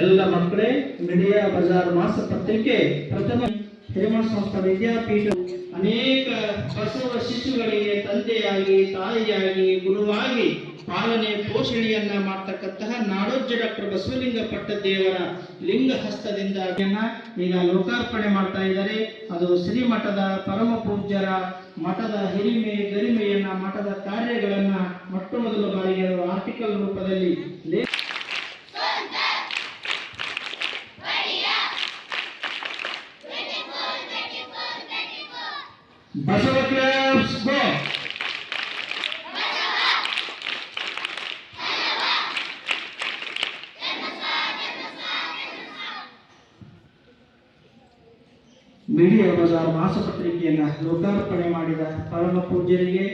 ಎಲ್ಲ ಮಕ್ಕಳೇ ಮೀಡಿಯಾ ಬಜಾರ್ ಮಾಸ ಪತ್ರಿಕೆ ಪ್ರಥಮ ಹೇಮಂತ್ ಸಂಸ್ಥೆ ವಿದ್ಯಾಪೀಠ. ಅನೇಕ ಬಸವ ಶಿಶುಗಳಿಗೆ ತಂದೆಯಾಗಿ, ತಾಯಿಯಾಗಿ, ಗುರುವಾಗಿ ಪಾಲನೆ ಪೋಷಣೆಯನ್ನ ಮಾಡ್ತಕ್ಕಂತಹ ನಾಡೋಜ್ಜ ಡಾಕ್ಟರ್ ಬಸವಲಿಂಗ ಪಟ್ಟದೇವರ ಲಿಂಗ ಹಸ್ತದಿಂದ ಈಗ ಲೋಕಾರ್ಪಣೆ ಮಾಡ್ತಾ ಇದ್ದಾರೆ. ಅದು ಶ್ರೀಮಠದ ಪರಮ ಪೂಜ್ಯರ ಮಠದ ಹಿರಿಮೆ, ಗರಿಮೆಯನ್ನ ಮಠದ ಕಾರ್ಯಗಳನ್ನ ಮೊಟ್ಟ ಮೊದಲ ಬಾರಿಗೆ ಆರ್ಟಿಕಲ್ ರೂಪದಲ್ಲಿ ಬಸವ ಕ್ಲಬ್ಸ್ ಗೋ ಮೀಡಿಯಾ ಬಜಾರ್ ಮಾಸಪತ್ರಿಕೆಯನ್ನು ಲೋಕಾರ್ಪಣೆ ಮಾಡಿದ ಪರಮ ಪೂಜ್ಯರಿಗೆ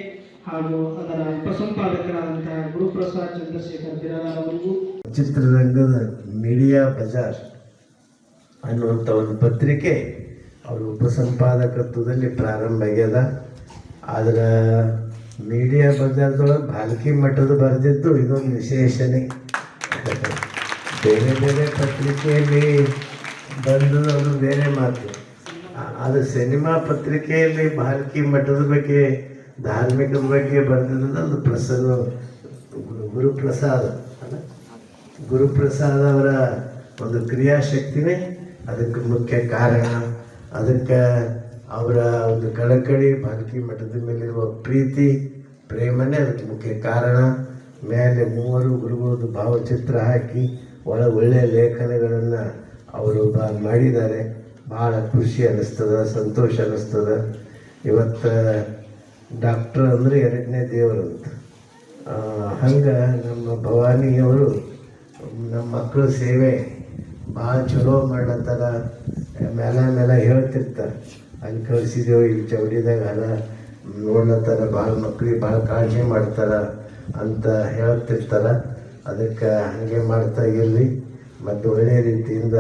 ಹಾಗೂ ಅದರ ಉಪಸಂಪಾದಕರಾದಂತಹ ಗುರುಪ್ರಸಾದ್ ಚಂದ್ರಶೇಖರ್ ಬಿರಾದಾರ್ ಅವರಿಗೂ. ಚಿತ್ರರಂಗದ ಮೀಡಿಯಾ ಬಜಾರ್ ಅನ್ನುವಂಥ ಒಂದು ಪತ್ರಿಕೆ ಅವರು ಉಪಸಂಪಾದಕತ್ವದಲ್ಲಿ ಪ್ರಾರಂಭ ಆಗ್ಯದ. ಆದ್ರೆ ಮೀಡಿಯಾ ಬಜಾರ್ದೊಳಗೆ ಭಾಲ್ಕಿ ಮಠದ ಬರೆದಿದ್ದು ಇದೊಂದು ವಿಶೇಷನೇ. ಬೇರೆ ಬೇರೆ ಪತ್ರಿಕೆಯಲ್ಲಿ ಬಂದು ಅದು ಬೇರೆ ಮಾತು. ಆದರೆ ಸಿನಿಮಾ ಪತ್ರಿಕೆಯಲ್ಲಿ ಬಾಲ್ಕಿ ಮಠದ ಬಗ್ಗೆ ಧಾರ್ಮಿಕದ ಬಗ್ಗೆ ಬರೆದಿದ್ದು ಅದು ಪ್ರಸನ್ನ, ಗುರು- ಗುರುಪ್ರಸಾದ್. ಅಲ್ಲ? ಗುರುಪ್ರಸಾದ್ ಅವರ ಒಂದು ಕ್ರಿಯಾಶಕ್ತಿನೇ ಅದಕ್ಕೆ ಮುಖ್ಯ ಕಾರಣ. ಅದಕ್ಕೆ ಅವರ ಒಂದು ಕಳಕಳಿ ಪಾಲಕಿ ಮಠದ ಮೇಲಿರುವ ಪ್ರೀತಿ, ಪ್ರೇಮನೇ ಅದಕ್ಕೆ ಮುಖ್ಯ ಕಾರಣ. ಮೇಲೆ ಮೂವರು ಗುರುಗಳದ್ದು ಭಾವಚಿತ್ರ ಹಾಕಿ ಒಳ ಒಳ್ಳೆಯ ಲೇಖನಗಳನ್ನು ಅವರು ಬಾ ಮಾಡಿದ್ದಾರೆ. ಭಾಳ ಖುಷಿ ಅನ್ನಿಸ್ತದ, ಸಂತೋಷ ಅನ್ನಿಸ್ತದ. ಇವತ್ತು ಡಾಕ್ಟರ್ ಅಂದರೆ ಎರಡನೇ ದೇವರು ಅಂತ. ಹಂಗೆ ನಮ್ಮ ಭವಾನಿಯವರು, ನಮ್ಮ ಮಕ್ಕಳ ಸೇವೆ ಭಾಳ ಚಲೋ ಮಾಡ್ಲತ್ತಾರ. ಮೇಲೆ ಮೇಲೆ ಹೇಳ್ತಿರ್ತಾರೆ. ಅಲ್ಲಿ ಕಳಿಸಿದೆವು ಇಲ್ಲಿ ಚೌಡಿದಾಗ ಅದ. ನೋಡ್ಲತ್ತಾರ, ಭಾಳ ಮಕ್ಳಿಗೆ ಭಾಳ ಕಾಳಜಿ ಮಾಡ್ತಾರ ಅಂತ ಹೇಳ್ತಿರ್ತಾರೆ. ಅದಕ್ಕೆ ಹಾಗೆ ಮಾಡ್ತಾ ಇರಲಿ ಮತ್ತು ಒಳ್ಳೆಯ ರೀತಿಯಿಂದ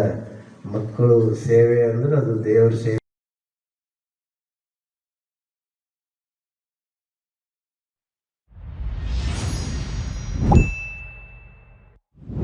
ಮಕ್ಕಳು ಸೇವೆ ಅಂದ್ರೆ ಅದು ದೇವ್ರ ಸೇವೆ.